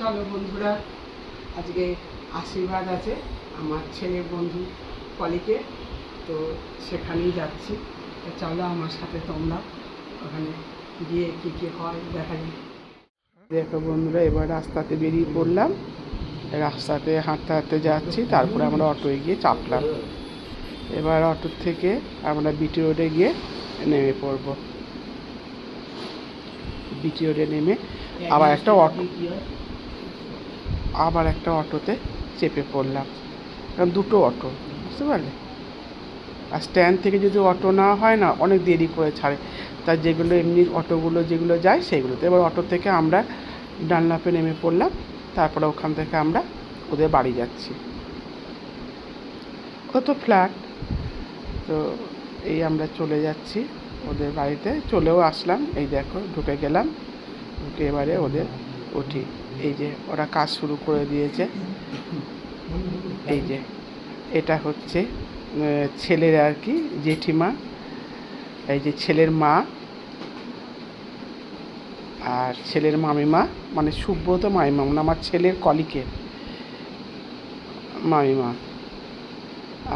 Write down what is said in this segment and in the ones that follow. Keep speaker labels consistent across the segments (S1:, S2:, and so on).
S1: চলো বন্ধুরা, আজকে আশীর্বাদ আছে আমার ছেলে বন্ধু কলিকে তো সেখানেই যাচ্ছি। তো চলো আমার সাথে তোমরা ওখানে গিয়ে কী কী হয় দেখা যায় দেখো বন্ধুরা, এবার রাস্তাতে বেরিয়ে পড়লাম। রাস্তাতে হাঁটতে হাঁটতে যাচ্ছি, তারপরে আমরা অটোয় গিয়ে চাপলাম। এবার অটো থেকে আমরা বিটি রোডে গিয়ে নেমে পড়ব। বিটি রোডে নেমে আবার একটা অটো আবার একটা অটোতে চেপে পড়লাম। কারণ দুটো অটো, বুঝতে পারলে? আর স্ট্যান্ড থেকে যদি অটো না হয় না, অনেক দেরি করে ছাড়ে। তার যেগুলো এমনি অটোগুলো যেগুলো যায় সেগুলোতে এবার অটো থেকে আমরা ডানলাপে নেমে পড়লাম, তারপরে ওখান থেকে আমরা ওদের বাড়ি যাচ্ছি। কত ফ্ল্যাট তো এই আমরা চলে যাচ্ছি ওদের বাড়িতে। চলেও আসলাম, এই দেখো, ঢুকে গেলাম। ঢুকে এবারে ওদের উঠি। এই যে ওরা কাজ শুরু করে দিয়েছে। এই যে এটা হচ্ছে ছেলের আর কি জেঠিমা, এই যে ছেলের মা আর ছেলের মামিমা মানে সুব্রত মামিমা মানে আমার ছেলের কলিকের মামিমা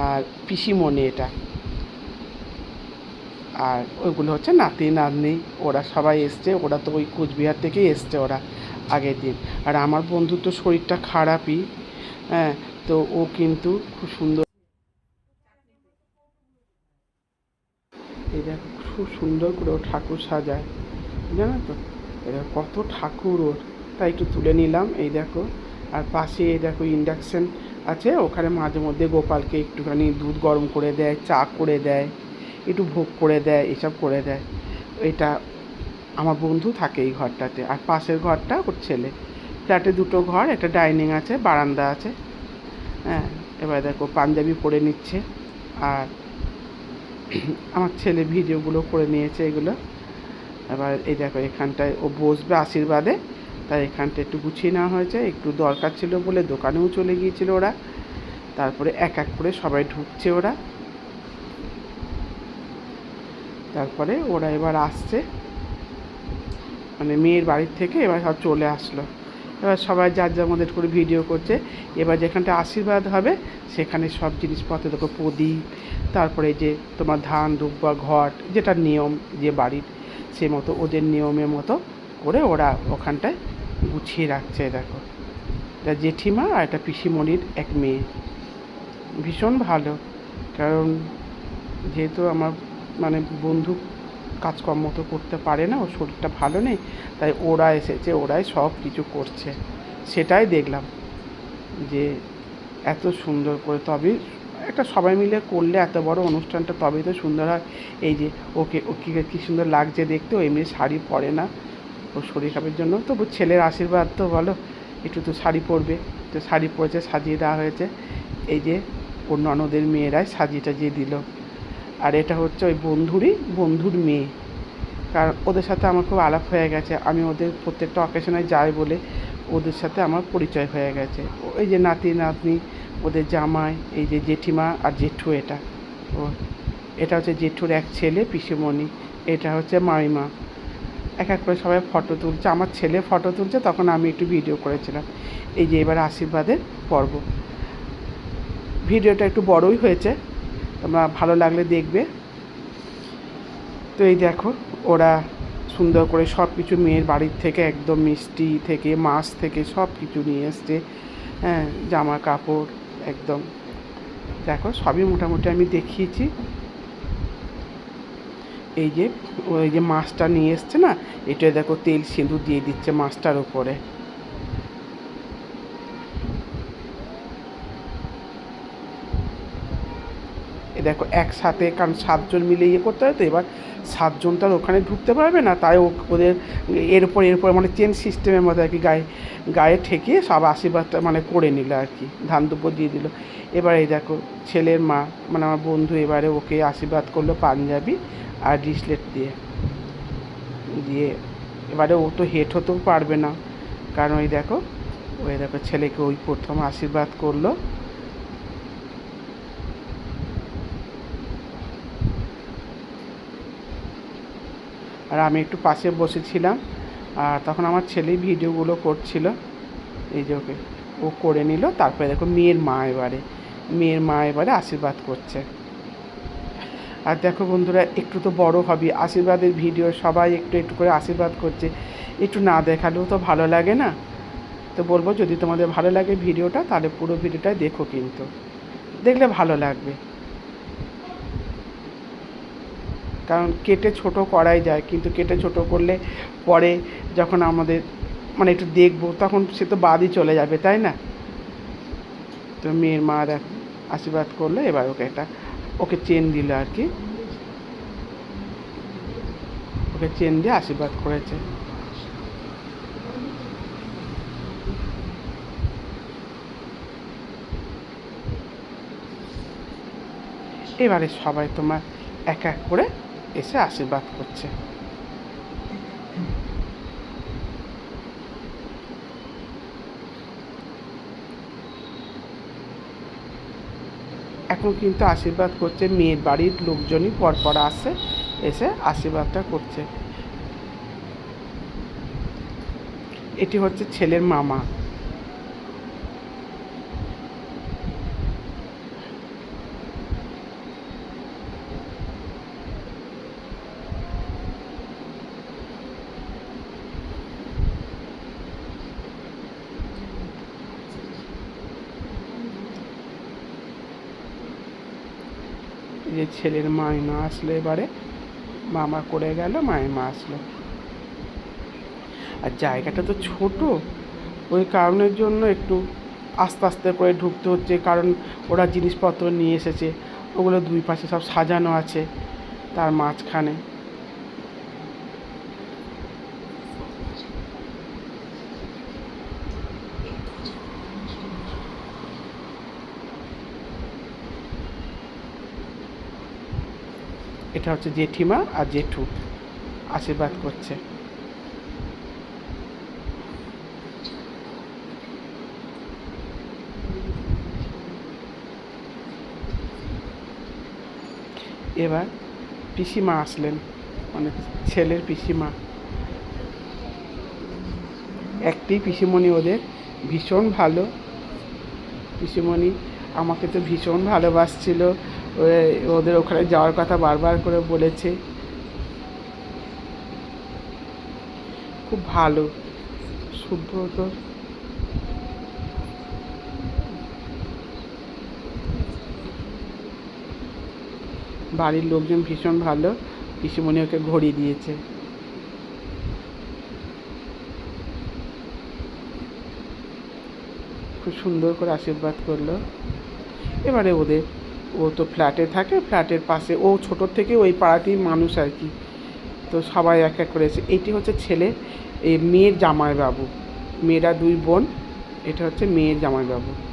S1: আর পিসিমণি এটা। আর ওইগুলো হচ্ছে নাতি, নাতনি, ওরা সবাই এসছে, ওরা তো ওই কোচবিহার থেকেই এসছে ওরা আগের দিন। আর আমার বন্ধুর তো শরীরটা খারাপই হ্যাঁ তো ও কিন্তু খুব সুন্দর এই দেখো, খুব সুন্দর করে ও ঠাকুর সাজায়, জানো তো? এটা কত ঠাকুর ওর। তাই একটু তুলে নিলাম, এই দেখো। আর পাশে এই দেখো ইন্ডাকশান আছে, ওখানে মাঝে মধ্যে গোপালকে একটুখানি দুধ গরম করে দেয়, চা করে দেয়। একটু ভোগ করে দেয়, এসব করে দেয়। এটা আমার বন্ধু থাকে এই ঘরটাতে, আর পাশের ঘরটা ওর ছেলে। ফ্ল্যাটে দুটো ঘর, একটা ডাইনিং আছে, বারান্দা আছে। হ্যাঁ এবার দেখো পাঞ্জাবি পরে নিচ্ছে, আর আমার ছেলে ভিডিওগুলো করে নিয়েছে এগুলো। এবার এই দেখো এখানটায় ও বসবে আশীর্বাদে, তাই এখানটা একটু গুছিয়ে নেওয়া হয়েছে। একটু দরকার ছিল বলে দোকানেও চলে গিয়েছিল ওরা। তারপরে এক এক করে সবাই ঢুকছে ওরা। তারপরে ওরা এবার আসছে। মানে মেয়ের বাড়ির থেকে এবার সব চলে আসলো। এবার সবাই যার যার মধ্যে করে ভিডিও করছে। এবার যেখানটা আশীর্বাদ হবে, সেখানে সব জিনিসপত্র, দেখো প্রদীপ, তারপরে যে তোমার ধান, দুব্বা, ঘট, যেটা নিয়ম যে বাড়ির, সে মতো ওদের নিয়মের মতো করে ওরা ওখানটায় গুছিয়ে রাখছে, দেখো। এটা জেঠিমা আর একটা পিসিমণির এক মেয়ে। ভীষণ ভালো। কারণ যেহেতু আমার মানে বন্ধু কাজকর্ম তো করতে পারে না, ওর শরীরটা ভালো নেই, তাই ওরা এসেছে, ওরাই সব কিছু করছে। সেটাই দেখলাম যে এত সুন্দর করে তবে একটা সবাই মিলে করলে এত বড় অনুষ্ঠানটা তবেই তো সুন্দর হয়। এই যে ওকে ওকে কী সুন্দর লাগছে দেখতে, ও এমনি শাড়ি পরে না, ওর শরীর খারাপের জন্য। তবু ছেলের আশীর্বাদ তো বলো, একটু তো শাড়ি পরবে, তো শাড়ি পরেছে, সাজিয়ে দেওয়া হয়েছে। এই যে ওর ননদের মেয়েরাই সাজিয়ে টাজিয়ে দিল। আর এটা হচ্ছে ওই বন্ধুরই, বন্ধুর মেয়ে। কারণ ওদের সাথে আমার খুব আলাপ হয়ে গেছে। আমি ওদের প্রত্যেকটা অকেশনে যাই বলে ওদের সাথে আমার পরিচয় হয়ে গেছে। ওই যে নাতি, নাতনি, ওদের জামাই, এই যে জেঠিমা আর জেঠু এটা। ও, এটা হচ্ছে জেঠুর এক ছেলে, পিসিমণি। এটা হচ্ছে মামিমা। এক এক করে সবাই ফটো তুলছে। আমার ছেলে ফটো তুলছে, তখন আমি একটু ভিডিও করেছিলাম। এই যে এবার আশীর্বাদের পর্ব। ভিডিওটা একটু বড়ই হয়েছে। তোমরা ভালো লাগলে দেখবে। তো এই দেখো, ওরা সুন্দর করে সব কিছু মেয়ের বাড়ির থেকে একদম মিষ্টি থেকে, মাছ থেকে সব কিছু নিয়ে এসছে। হ্যাঁ জামা কাপড় একদম। দেখো, সবই মোটামুটি আমি দেখিয়েছি। এই যে, ওই যে মাছটা নিয়ে এসছে না, এটা দেখো তেল সিঁদুর দিয়ে দিচ্ছে মাছটার উপরে। দেখো, একসাথে, কারণ সাতজন মিলে ইয়ে করতে হয় তো, এবার সাতজন তো আর ওখানে ঢুকতে পারবে না, তাই ওদের এর উপর এর উপর মানে চেন সিস্টেমের মতো আর কি গায়ে গায়ে ঠেকিয়ে সব আশীর্বাদটা মানে করে নিল আর কি, ধান দুপুর দিয়ে দিল। এবার এই দেখো, ছেলের মা মানে আমার বন্ধু এবারে ওকে আশীর্বাদ করল পাঞ্জাবি আর ডিসলেট দিয়ে। দিয়ে এবারে ও তো হেঁট হতেও পারবে না, কারণ ওই দেখো ওই দেখো ছেলেকে ওই প্রথম আশীর্বাদ করল। আর আমি একটু পাশে বসেছিলাম, আর তখন আমার ছেলে ভিডিওগুলো করছিল। এই যে ওকে, ও করে নিল, তারপরে দেখো মেয়ের মা এবারে, মেয়ের মা এবারে আশীর্বাদ করছে। আর দেখো বন্ধুরা, একটু তো বড় হবে, আশীর্বাদের ভিডিও, সবাই একটু একটু করে আশীর্বাদ করছে। একটু না দেখালেও তো ভালো লাগে না? তো বলব, যদি তোমাদের ভালো লাগে ভিডিওটা, তাহলে পুরো ভিডিওটা দেখো কিন্তু। দেখলে ভালো লাগবে। কারণ কেটে ছোট করাই যায়, কিন্তু কেটে ছোট করলে পরে যখন আমাদের মানে একটু দেখব, তখন সে তো বাদই চলে যাবে, তাই না? তো মেয়ের মা আশীর্বাদ করল, এবার ওকে একটা, ওকে চেন দিল আর কি। ওকে চেন দিয়ে আশীর্বাদ করেছে। এবারে সবাই তোমার এক এক করে এসে আশীর্বাদ করছে। এখন কিন্তু আশীর্বাদ করছে, মেয়ের বাড়ির লোকজনই পরপর আসে, এসে আশীর্বাদটা করছে। এটি হচ্ছে ছেলের মামা এই যে ছেলের মাইমা আসলো এবারে, মামা করে গেল, মাইমা আসলো। আর জায়গাটা তো ছোট, ওই কারণের জন্য একটু আস্তে আস্তে করে ঢুকতে হচ্ছে, কারণ ওরা জিনিসপত্র নিয়ে এসেছে, ওগুলো দুই পাশে সব সাজানো আছে, তার মাঝখানে। এটা হচ্ছে জেঠিমা আর জেঠু আশীর্বাদ করছে। এবার পিসিমা আসলেন মানে ছেলের পিসিমা। একটি পিসিমণি ওদের ভীষণ ভালো। পিসিমণি আমাকে তো ভীষণ ভালোবাসছিল। ওদের ওখানে যাওয়ার কথা বারবার করে বলেছে। খুব ভালো শুদ্ধ তো বাড়ির লোকজন ভীষণ ভালো, পিসিমণি ওকে ঘড়ি দিয়েছে। খুব সুন্দর করে আশীর্বাদ করল। এবারে ওদের ও তো ফ্ল্যাটে থাকে ফ্ল্যাটের পাশে, ও ছোটোর থেকে ওই পাড়াতেই মানুষ আর কি। তো সবাই এক এক করেছে এটি হচ্ছে ছেলে এই মেয়ের জামাইবাবু। মেয়েরা দুই বোন, এটা হচ্ছে মেয়ের জামাইবাবু।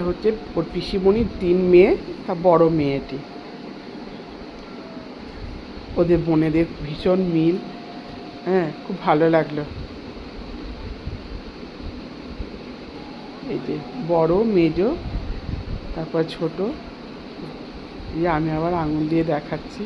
S1: এটা হচ্ছে ওর পিসিমণির তিন মেয়ে বড় মেয়েটি। ওদের বোনেদের ভীষণ মিল হ্যাঁ খুব ভালো লাগল। এই যে বড়, মেজো, তারপর ছোট। আমি আবার আঙুল দিয়ে দেখাচ্ছি।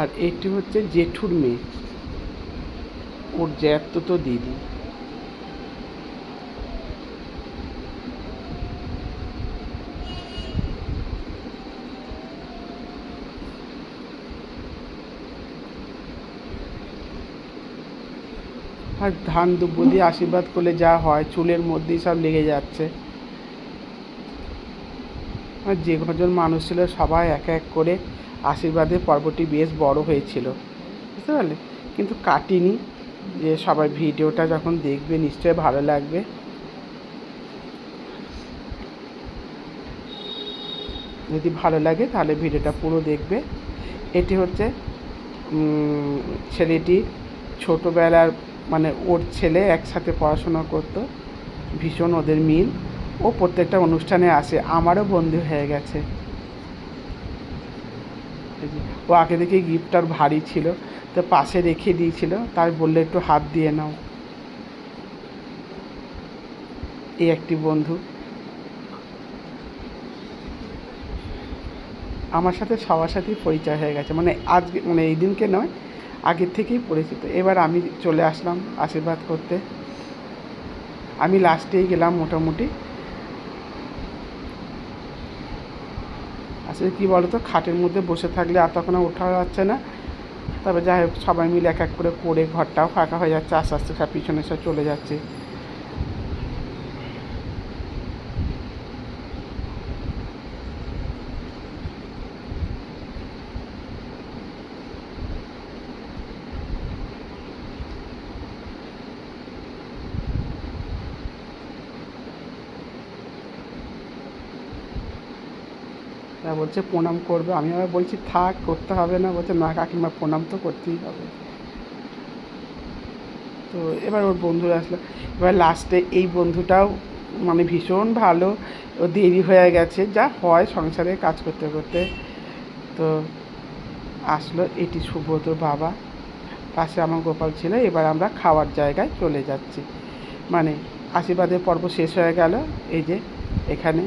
S1: আর এটি হচ্ছে জেঠুর মেয়ে। ওর জ্যাঠ তো দিদি। আর ধান দুব্বো দিয়ে আশীর্বাদ করলে যা হয়, চুলের মধ্যেই সব লেগে যাচ্ছে। আর যে কজন মানুষ ছিল সবাই এক এক করে আশীর্বাদের পর্বটি বেশ বড় হয়েছিল। বুঝতে পারলে? কিন্তু কাটিনি। যে সবাই ভিডিওটা যখন দেখবে, নিশ্চয়ই ভালো লাগবে। যদি ভালো লাগে, তাহলে ভিডিওটা পুরো দেখবে। এটি হচ্ছে ছেলেটি ছোটোবেলার মানে ওর ছেলে একসাথে পড়াশোনা করতো। ভীষণ ওদের মিল। ও প্রত্যেকটা অনুষ্ঠানে আসে। আমারও বন্ধু হয়ে গেছে। যে, ও আগে থেকে গিফটটার ভারী ছিল তো পাশে রেখে দিয়েছিল তাই বললে একটু হাত দিয়ে নাও। এই একটি বন্ধু। আমার সাথে সবার সাথেই পরিচয় হয়ে গেছে মানে আজকে মানে এই দিনকে নয় আগের থেকেই পরিচিত। এবার আমি চলে আসলাম আশীর্বাদ করতে। আমি লাস্টেই গেলাম মোটামুটি। আসলে কী তো খাটের মধ্যে বসে থাকলে আর তখন ওঠা যাচ্ছে না। তবে যাই হোক, সবাই মিলে এক এক করে করে ঘরটাও ফাঁকা হয়ে যাচ্ছে, আস্তে আস্তে সব পিছনে সব চলে যাচ্ছে। তা বলছে, প্রণাম করবে। আমি আবার বলছি, থাক, করতে হবে না। বলছে, না কাকিমা, প্রণাম তো করতেই হবে। তো এবার ওর বন্ধুরা আসলো। এবার লাস্টে এই বন্ধুটাও মানে ভীষণ ভালো। ও দেরি হয়ে গেছে, যা হয় সংসারে কাজ করতে করতে। তো আসলো এটি সুব্রতর বাবা। পাশে আমার গোপাল ছিল, এবার আমরা খাওয়ার জায়গায় চলে যাচ্ছি। মানে আশীর্বাদের পর্ব শেষ হয়ে গেল। এই যে এখানে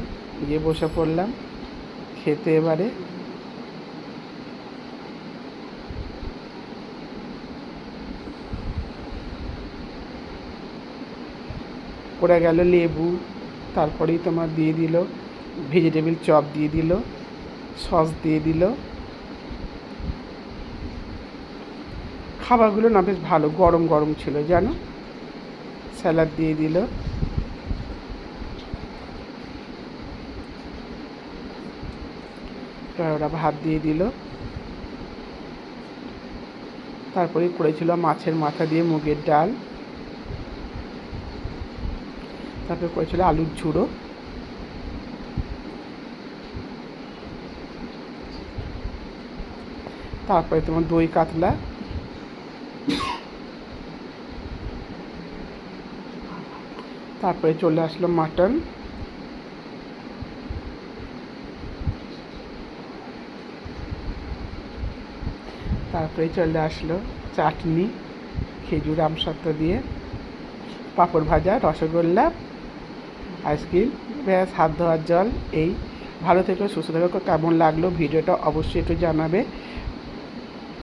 S1: গিয়ে বসে পড়লাম। খেতে এবারে। পড়ে গেল লেবু, তারপরেই তোমার দিয়ে দিল ভেজিটেবিল চপ দিয়ে দিল, সস দিয়ে দিল। খাবারগুলো না বেশ ভালো, গরম গরম ছিল, জানো? স্যালাড দিয়ে দিল। ওরা ভাত দিয়ে দিল। তারপরে করেছিল মাছের মাথা দিয়ে মুগের ডাল। তারপরে করেছিল আলুর ঝুড়ো। তারপরে তোমার দই কাতলা। তারপরে চলে আসলো মাটন। তারপরে চলে আসলো চাটনি, খেজুর আমসত্ত্ব দিয়ে, পাঁপড় ভাজা, রসগোল্লা আইসক্রিম ব্যাস, হাত ধোয়ার জল, এই। ভালো থেকে, সুস্থ থেকো, কেমন লাগল? ভিডিওটা অবশ্যই একটু জানাবে।